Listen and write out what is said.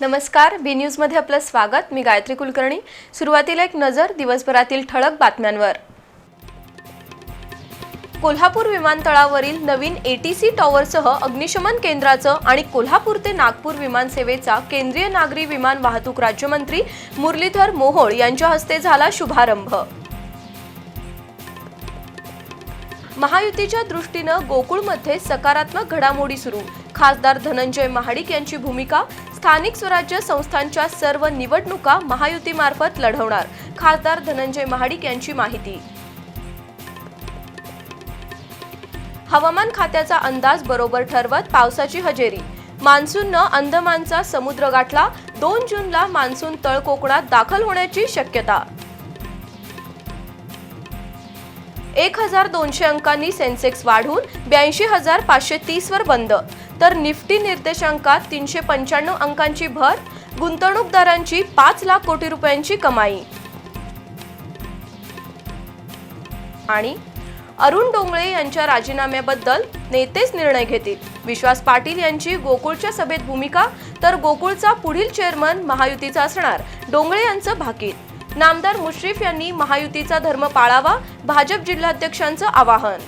नमस्कार बी न्यूजमध्ये आपलं स्वागत. मी गायत्री कुलकर्णी. सुरुवातीला एक नजर दिवसभरातील ठळक बातम्यांवर. कोल्हापूर विमानतळावरील नवीन एटीसी टॉवरसह अग्निशमन केंद्राचं आणि कोल्हापूर ते नागपूर विमानसेवेचा केंद्रीय नागरी विमान वाहतूक राज्यमंत्री मुरलीधर मोहोळ यांच्या हस्ते झाला शुभारंभ. महायुतीच्या दृष्टीनं गोकुळमध्ये सकारात्मक घडामोडी सुरू. खासदार धनंजय महाडिक यांची भूमिका स्थानिक स्वराज्य संस्थांच्या सर्व निवडणुका महायुतीमार्फत लढवणार खासदार धनंजय महाडिक यांची माहिती. हवामान खात्याचा अंदाज बरोबर ठरवत पावसाची हजेरी. मान्सूननं अंदमानचा समुद्र गाठला दोन जूनला मान्सून तळ कोकणात दाखल होण्याची शक्यता. एक हजार दोनशे अंकांनी सेन्सेक्स वाढून ब्याऐंशी हजार पाचशे तीस वर बंद. तर निफ्टी निर्देशांकात तीनशे पंच्याण्णव अंकांची भर गुंतवणूकदारांची पाच लाख कोटी रुपयांची कमाई. आणि अरुण डोंगळे यांच्या राजीनाम्याबद्दल नेतेच निर्णय घेतील. विश्वास पाटील यांची गोकुळच्या सभेत भूमिका तर गोकुळचा पुढील चेअरमन महायुतीचा असणार डोंगळे यांचं भाकीत. नामदार मुश्रीफ यांनी महायुतीचा धर्म पाळावा भाजप जिल्हाध्यक्षांचं आवाहन.